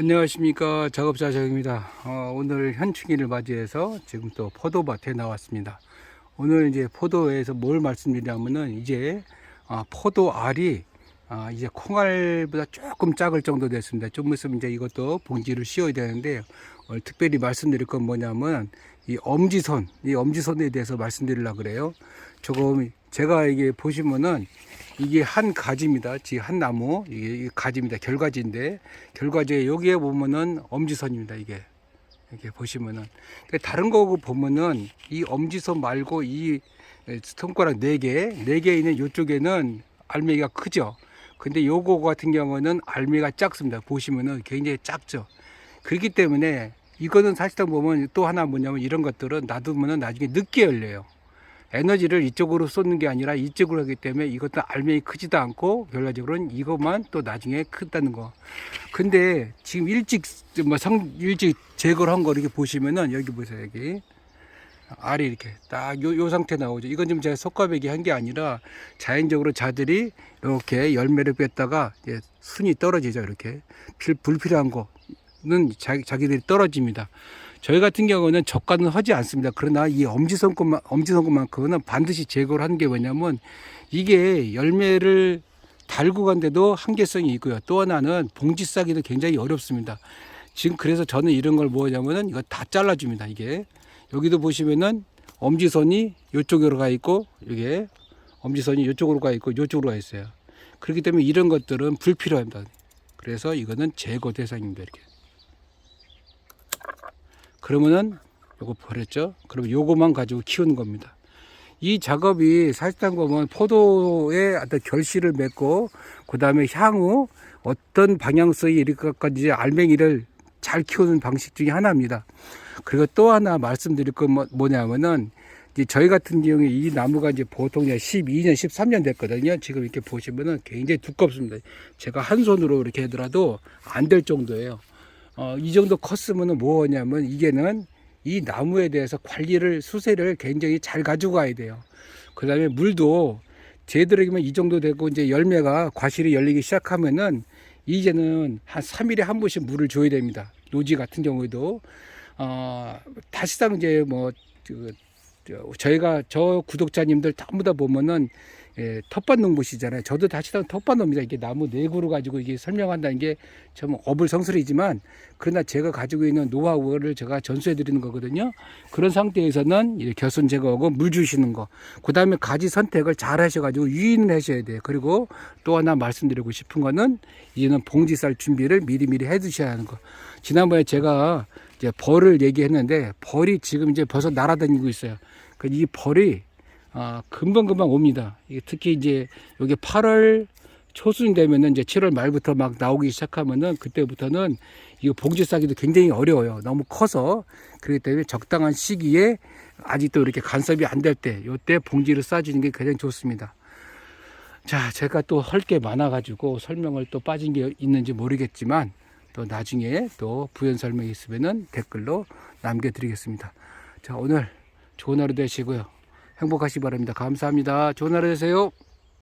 안녕하십니까 작업자 정입니다. 어, 오늘 현충일을 맞이해서 지금 또 포도밭에 나왔습니다. 오늘 이제 포도에서 뭘 말씀드리냐면은 이제 아, 포도 알이 아, 이제 콩알보다 조금 작을 정도 됐습니다. 좀 있으면 이제 이것도 봉지를 씌워야 되는데 오늘 특별히 말씀드릴 건 뭐냐면 이 엄지손, 이 엄지손에 대해서 말씀드리려고 그래요. 조금 제가 이게 보시면은 이게 한 가지입니다. 지금 한 나무 이게 가지입니다. 결가지인데 결가지에 여기에 보면은 엄지선입니다. 이게 이렇게 보시면은 다른 거 보면은 이 엄지선 말고 이 손가락 네 개, 네 개 있는 이쪽에는 알맹이가 크죠. 근데 요거 같은 경우는 알맹이가 작습니다. 보시면은 굉장히 작죠. 그렇기 때문에 이거는 사실상 보면 또 하나 뭐냐면 이런 것들은 놔두면은 나중에 늦게 열려요. 에너지를 이쪽으로 쏟는 게 아니라 이쪽으로 하기 때문에 이것도 알맹이 크지도 않고 결과적으로는 이것만 또 나중에 크다는 거. 근데 지금 일찍 뭐성 일찍 제거를 한 거 이렇게 보시면은 여기 보세요 여기 알이 이렇게 딱 요 요 상태 나오죠. 이건 지금 제가 속과배기 한 게 아니라 자연적으로 자들이 이렇게 열매를 뺐다가 이제 순이 떨어지죠 이렇게 필 불필요한 거는 자기 자기들이 떨어집니다. 저희 같은 경우는 적과는 하지 않습니다. 그러나 이 엄지손톱만, 엄지손톱만큼은 반드시 제거를 하는 게 뭐냐면 이게 열매를 달고 간데도 한계성이 있고요. 또 하나는 봉지 싸기도 굉장히 어렵습니다. 지금 그래서 저는 이런 걸 뭐냐면은 이거 다 잘라줍니다. 이게 여기도 보시면은 엄지선이 이쪽으로 가 있고 이게 엄지선이 이쪽으로 가 있고 이쪽으로 가 있어요. 그렇기 때문에 이런 것들은 불필요합니다. 그래서 이거는 제거 대상입니다. 이렇게. 그러면은 요거 버렸죠. 그러면 요거만 가지고 키우는 겁니다. 이 작업이 사실상 보면 포도의 어떤 결실을 맺고 그 다음에 향후 어떤 방향성이 이렇게까지 알맹이를 잘 키우는 방식 중에 하나입니다. 그리고 또 하나 말씀드릴 건 뭐- 뭐냐면은 이제 저희 같은 경우에 이 나무가 이제 보통 이제 12년, 13년 됐거든요. 지금 이렇게 보시면은 굉장히 두껍습니다. 제가 한 손으로 이렇게 하더라도 안 될 정도예요. 어, 이 정도 컸으면 뭐냐면 이게는 이 나무에 대해서 관리를 수세를 굉장히 잘 가지고 가야 돼요. 그 다음에 물도 제대로면 이 정도 되고 이제 열매가 과실이 열리기 시작하면은 이제는 한 3일에 한 번씩 물을 줘야 됩니다. 노지 같은 경우에도 어, 다시상 이제 뭐 그, 저, 저희가 저 구독자님들 전부 다 보면은 예, 텃밭 농부시잖아요. 저도 다시당 텃밭 농입니다. 이게 나무 내구를 가지고 이게 설명한다는 게 좀 어불성설이지만 그러나 제가 가지고 있는 노하우를 제가 전수해 드리는 거거든요. 그런 상태에서는 이렇게 겨순 제거하고 물 주시는 거. 그 다음에 가지 선택을 잘 하셔가지고 유인을 하셔야 돼요. 그리고 또 하나 말씀드리고 싶은 거는 이제는 봉지 쌀 준비를 미리미리 해 두셔야 하는 거. 지난번에 제가 이제 벌을 얘기했는데 벌이 지금 이제 벌써 날아다니고 있어요. 그이 벌이 아, 금방금방 옵니다. 특히 이제 여기 8월 초순이 되면은 이제 7월 말부터 막 나오기 시작하면은 그때부터는 이거 봉지 싸기도 굉장히 어려워요. 너무 커서. 그렇기 때문에 적당한 시기에 아직도 이렇게 간섭이 안 될 때, 요때 봉지를 싸주는 게 가장 좋습니다. 자, 제가 또 할 게 많아가지고 설명을 또 빠진 게 있는지 모르겠지만 또 나중에 또 부연 설명이 있으면은 댓글로 남겨드리겠습니다. 자, 오늘 좋은 하루 되시고요. 행복하시기 바랍니다. 감사합니다. 좋은 하루 되세요.